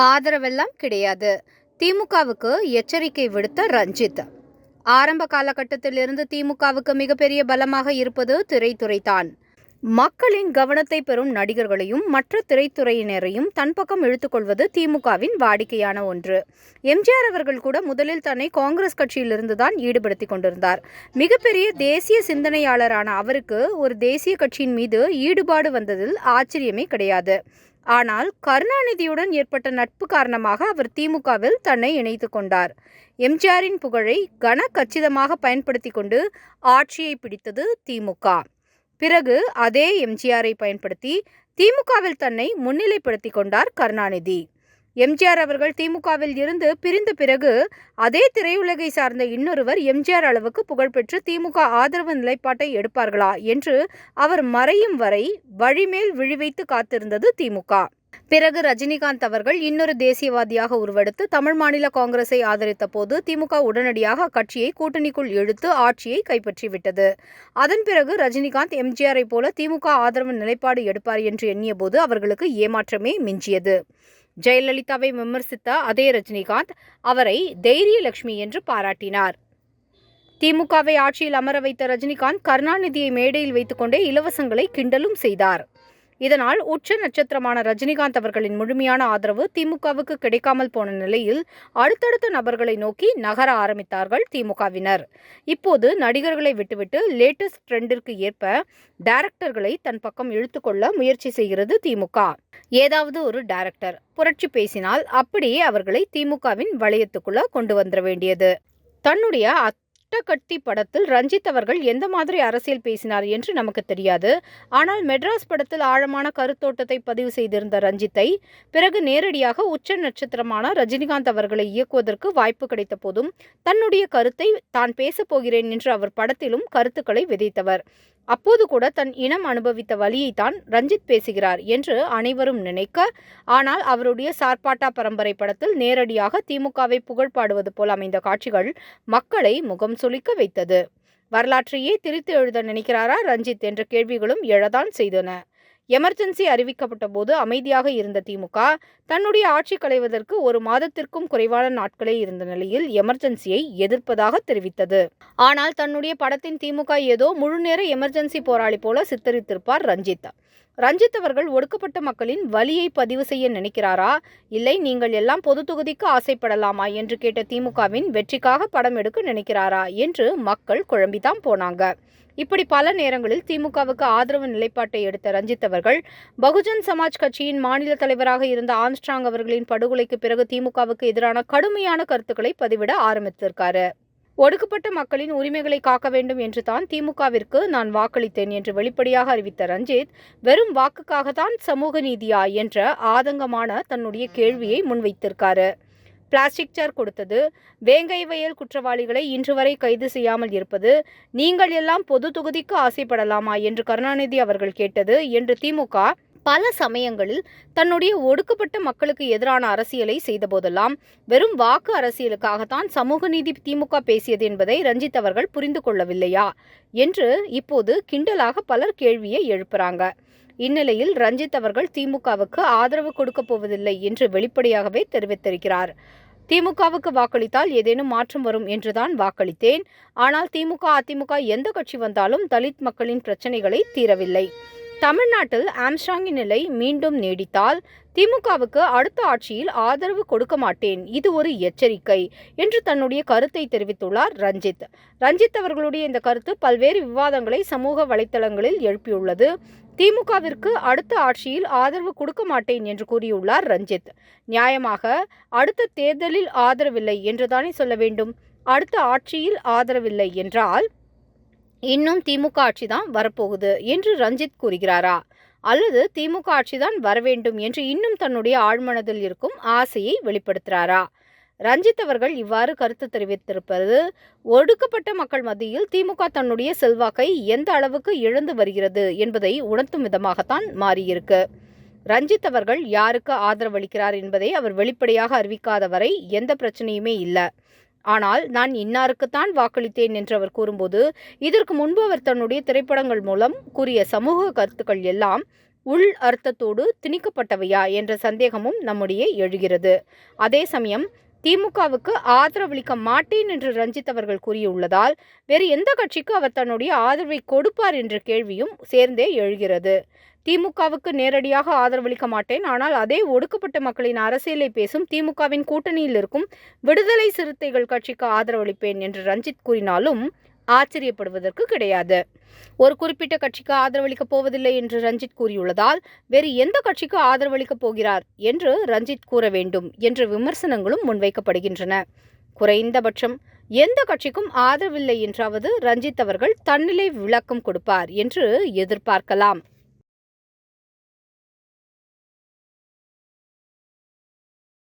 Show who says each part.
Speaker 1: ஆதரவெல்லாம் கிடையாது. திமுகவுக்கு எச்சரிக்கை விடுத்த ரஞ்சித். ஆரம்ப காலகட்டத்திலிருந்து திமுகவுக்கு மிகப்பெரிய பலமாக இருப்பது திரைத்துறைதான். மக்களின் கவனத்தை பெறும் நடிகர்களையும் மற்ற திரைத்துறையினரையும் தன் பக்கம் இழுத்துக்கொள்வது திமுகவின் வாடிக்கையான ஒன்று. எம்ஜிஆர் அவர்கள் கூட முதலில் தன்னை காங்கிரஸ் கட்சியிலிருந்து தான் ஈடுபடுத்திக் கொண்டிருந்தார். மிகப்பெரிய தேசிய சிந்தனையாளரான அவருக்கு ஒரு தேசிய கட்சியின் மீது ஈடுபாடு வந்ததில் ஆச்சரியமே கிடையாது. ஆனால் கருணாநிதியுடன் ஏற்பட்ட நட்பு காரணமாக அவர் திமுகவில் தன்னை இணைத்து கொண்டார். எம்ஜிஆரின் புகழை கன கச்சிதமாக பயன்படுத்தி கொண்டு ஆட்சியை பிடித்தது திமுக. பிறகு அதே எம்ஜிஆரை பயன்படுத்தி திமுகவில் தன்னை முன்னிலைப்படுத்தி கொண்டார் கருணாநிதி. எம்ஜிஆர் அவர்கள் திமுகவில் இருந்து பிரிந்த பிறகு அதே திரையுலகை சார்ந்த இன்னொருவர் எம்ஜிஆர் அளவுக்கு புகழ்பெற்று திமுக ஆதரவு நிலைப்பாட்டை எடுப்பார்களா என்று அவர் மறையும் வரை வழிமேல் விழிவைத்து காத்திருந்தது திமுக. பிறகு ரஜினிகாந்த் அவர்கள் இன்னொரு தேசியவாதியாக உருவெடுத்து தமிழ் மாநில காங்கிரஸை ஆதரித்த போது திமுக உடனடியாக அக்கட்சியை கூட்டணிக்குள் இழுத்து ஆட்சியை கைப்பற்றிவிட்டது. அதன் பிறகு ரஜினிகாந்த் எம்ஜிஆரை போல திமுக ஆதரவு நிலைப்பாடு எடுப்பார் என்று எண்ணியபோது அவர்களுக்கு ஏமாற்றமே மிஞ்சியது. ஜெயலலிதாவை விமர்சித்த அதே ரஜினிகாந்த் அவரை தைரியலட்சுமி என்று பாராட்டினார். திமுகவை ஆட்சியில் அமர வைத்த ரஜினிகாந்த் கருணாநிதியை மேடையில் வைத்துக்கொண்டே இலவசங்களை கிண்டலும் செய்தார். இதனால் உச்ச நட்சத்திரமான ரஜினிகாந்த் அவர்களின் முழுமையான ஆதரவு திமுகவுக்கு கிடைக்காமல் போன நிலையில் அடுத்தடுத்த நபர்களை நோக்கி நகர ஆரம்பித்தார்கள் திமுகவினர். இப்போது நடிகர்களை விட்டுவிட்டு லேட்டஸ்ட் ட்ரெண்டிற்கு ஏற்ப டைரக்டர்களை தன் பக்கம் இழுத்துக்கொள்ள முயற்சி செய்கிறது திமுக. ஏதாவது ஒரு டைரக்டர் புரட்சி பேசினால் அப்படியே அவர்களை திமுகவின் வளையத்துக்குள்ள கொண்டு வந்துட வேண்டியது. தன்னுடைய கட்டி படத்தில் ரஞ்சித் அவர்கள் எந்த மாதிரி அரசியல் பேசினார் என்று நமக்கு தெரியாது. ஆனால் மெட்ராஸ் படத்தில் ஆழமான கருத்தோட்டத்தை பதிவு செய்திருந்த ரஞ்சித்தை பிறகு நேரடியாக உச்ச நட்சத்திரமான ரஜினிகாந்த் அவர்களை இயக்குவதற்கு வாய்ப்பு கிடைத்த போதும் தன்னுடைய கருத்தை தான் பேசப் போகிறேன் என்று அவர் படத்திலும் கருத்துக்களை விதைத்தவர். அப்போது கூட தன் இனம் அனுபவித்த வழியைத்தான் ரஞ்சித் பேசுகிறார் என்று அனைவரும் நினைக்க ஆனால் அவருடைய சார்பாட்டா பரம்பரை படத்தில் நேரடியாக திமுகவை புகழ் பாடுவது போல் அமைந்த காட்சிகள் மக்களை முகம் சுளிக்க வைத்தது. வரலாற்றையே திரித்து எழுத நினைக்கிறாரா ரஞ்சித் என்ற கேள்விகளும் எழதான் செய்தன. எமர்ஜென்சி அறிவிக்கப்பட்ட போது அமைதியாக இருந்த திமுக தன்னுடைய ஆட்சி களைவதற்கு ஒரு மாதத்திற்கும் குறைவான நாட்களே இருந்த நிலையில் எமர்ஜென்சியை எதிர்ப்பதாக தெரிவித்தது. ஆனால் தன்னுடைய படத்தின் திமுக ஏதோ முழுநேர எமர்ஜென்சி போராளி போல சித்தரித்திருப்பார் ரஞ்சித். ரஞ்சித் அவர்கள் ஒடுக்கப்பட்ட மக்களின் வலியை பதிவு செய்ய நினைக்கிறாரா? இல்லை நீங்கள் எல்லாம் பொது தொகுதிக்கு ஆசைப்படலாமா என்று கேட்ட திமுகவின் வெற்றிக்காக படம் எடுக்க நினைக்கிறாரா? என்று மக்கள் குழம்பிதான் போனாங்க. இப்படி பல நேரங்களில் திமுகவுக்கு ஆதரவு நிலைப்பாட்டை எடுத்த ரஞ்சித் அவர்கள் பகுஜன் சமாஜ் கட்சியின் மாநில தலைவராக இருந்த ஆம்ஸ்ட்ராங் அவர்களின் படுகொலைக்கு பிறகு திமுகவுக்கு எதிரான கடுமையான கருத்துக்களை பதிவிட ஆரம்பித்திருக்காரு. ஒடுக்கப்பட்ட மக்களின் உரிமைகளை காக்க வேண்டும் என்று தான் திமுகவிற்கு நான் வாக்களித்தேன் என்று வெளிப்படையாக அறிவித்த ரஞ்சித் வெறும் வாக்குக்காகத்தான் சமூக நீதியா? என்ற ஆதங்கமான தன்னுடைய கேள்வியை முன்வைத்திருக்காரு. பிளாஸ்டிக் சேர் கொடுத்தது. வேங்கை வயல் குற்றவாளிகளை இன்று வரை கைது செய்யாமல் இருப்பது. நீங்கள் எல்லாம் பொது தொகுதிக்கு ஆசைப்படலாமா என்று கருணாநிதி அவர்கள் கேட்டது என்று திமுக பல சமயங்களில் தன்னுடைய ஒடுக்கப்பட்ட மக்களுக்கு எதிரான அரசியலை செய்தபோதெல்லாம் வெறும் வாக்கு அரசியலுக்காகத்தான் சமூக நீதி திமுக பேசியது என்பதை ரஞ்சித் அவர்கள் புரிந்து கொள்ளவில்லையா? என்று இப்போது கிண்டலாக பலர் கேள்வியை எழுப்புறாங்க. இந்நிலையில் ரஞ்சித் அவர்கள் திமுகவுக்கு ஆதரவு கொடுக்கப் போவதில்லை என்று வெளிப்படையாகவே தெரிவித்திருக்கிறார். திமுகவுக்கு வாக்களித்தால் ஏதேனும் மாற்றம் வரும் என்றுதான் வாக்களித்தேன். ஆனால் திமுக அதிமுக எந்த கட்சி வந்தாலும் தலித் மக்களின் பிரச்சனைகளை தீரவில்லை. தமிழ்நாட்டில் ஆம்ஸ்டாங்கின் நிலை மீண்டும் நீடித்தால் திமுகவுக்கு அடுத்த ஆட்சியில் ஆதரவு கொடுக்க மாட்டேன். இது ஒரு எச்சரிக்கை என்று தன்னுடைய கருத்தை தெரிவித்துள்ளார் ரஞ்சித். ரஞ்சித் அவர்களுடைய இந்த கருத்து பல்வேறு விவாதங்களை சமூக வலைத்தளங்களில் எழுப்பியுள்ளது. திமுகவிற்கு அடுத்த ஆட்சியில் ஆதரவு கொடுக்க மாட்டேன் என்று கூறியுள்ளார் ரஞ்சித். நியாயமாக அடுத்த தேர்தலில் ஆதரவில்லை என்றுதானே சொல்ல வேண்டும். அடுத்த ஆட்சியில் ஆதரவில்லை என்றால் இன்னும் திமுக ஆட்சி தான் வரப்போகுது என்று ரஞ்சித் கூறுகிறாரா? அல்லது திமுக ஆட்சிதான் வரவேண்டும் என்று இன்னும் தன்னுடைய ஆழ்மனதில் இருக்கும் ஆசையை வெளிப்படுத்துகிறாரா ரஞ்சித் அவர்கள் இவ்வாறு கருத்து தெரிவித்திருப்பது ஒடுக்கப்பட்ட மக்கள் மத்தியில் திமுக தன்னுடைய செல்வாக்கை எந்த அளவுக்கு இழந்து வருகிறது என்பதை உணர்த்தும் விதமாகத்தான் மாறியிருக்கு. ரஞ்சித் அவர்கள் யாருக்கு ஆதரவளிக்கிறார் என்பதை அவர் வெளிப்படையாக அறிவிக்காத வரை எந்த பிரச்சனையுமே இல்லை. ஆனால் நான் இன்னாருக்குத்தான் வாக்களித்தேன் என்று அவர் கூறும்போது இதற்கு முன்பு அவர் தன்னுடைய திரைப்படங்கள் மூலம் கூறிய சமூக கருத்துக்கள் எல்லாம் உள் அர்த்தத்தோடு திணிக்கப்பட்டவையா என்ற சந்தேகமும் நம்முடைய எழுகிறது. அதே சமயம் திமுகவுக்கு ஆதரவளிக்க மாட்டேன் என்று ரஞ்சித் அவர்கள் கூறியுள்ளதால் வேறு எந்த கட்சிக்கு அவர் தன்னுடைய ஆதரவை கொடுப்பார் என்ற கேள்வியும் சேர்ந்தே எழுகிறது. திமுகவுக்கு நேரடியாக ஆதரவளிக்க மாட்டேன். ஆனால் அதே ஒடுக்கப்பட்ட மக்களின் அரசியலை பேசும் திமுகவின் கூட்டணியில் இருக்கும் விடுதலை சிறுத்தைகள் கட்சிக்கு ஆதரவளிப்பேன் என்று ரஞ்சித் கூறினாலும் ஆச்சரியப்படுவதற்கு கிடையாது. ஒரு குறிப்பிட்ட கட்சிக்கு ஆதரவளிக்கப் போவதில்லை என்று ரஞ்சித் கூறியுள்ளதால் வேறு எந்த கட்சிக்கு ஆதரவளிக்கப் போகிறார் என்று ரஞ்சித் கூற வேண்டும் என்ற விமர்சனங்களும் முன்வைக்கப்படுகின்றன. குறைந்தபட்சம் எந்த கட்சிக்கும் ஆதரவில்லை என்றாவது ரஞ்சித் அவர்கள் தன்னிலை விளக்கம் கொடுப்பார் என்று எதிர்பார்க்கலாம்.